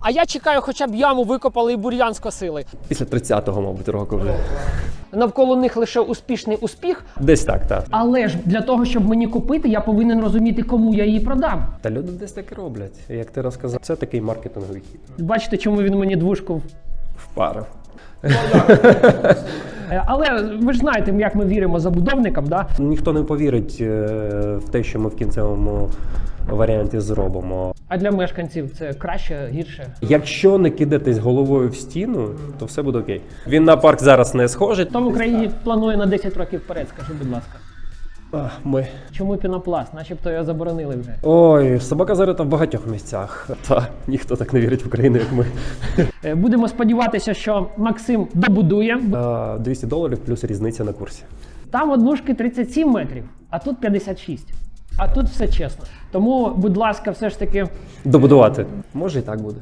А я чекаю, хоча б яму викопали і бур'ян скосили. Після 30-го, мабуть, року вже. Навколо них лише успішний успіх. Десь так, так. Але ж для того, щоб мені купити, я повинен розуміти, кому я її продам. Та люди десь так і роблять. Як ти розказав, це такий маркетинговий хід. Бачите, чому він мені двушку. Впарив. Е, Але ви ж знаєте, як ми віримо забудовникам, да? Ніхто не повірить е, в те, що ми в кінцевому варіанті зробимо. А для мешканців це краще, гірше. Якщо не кидатись головою в стіну, то все буде окей. Він на парк зараз не схожий. В Україні планує на 10 років вперед, скажи, будь ласка. А, ми. Чому пінопласт? Начебто його заборонили вже. Ой, собака зарита в багатьох місцях. Та ніхто так не вірить в Україну, як ми. Е, Будемо сподіватися, що Максим добудує. А, 200 доларів плюс різниця на курсі. Там однушки 37 метрів, а тут 56. А тут все чесно. Тому, будь ласка, все ж таки Добудувати. Може і так буде.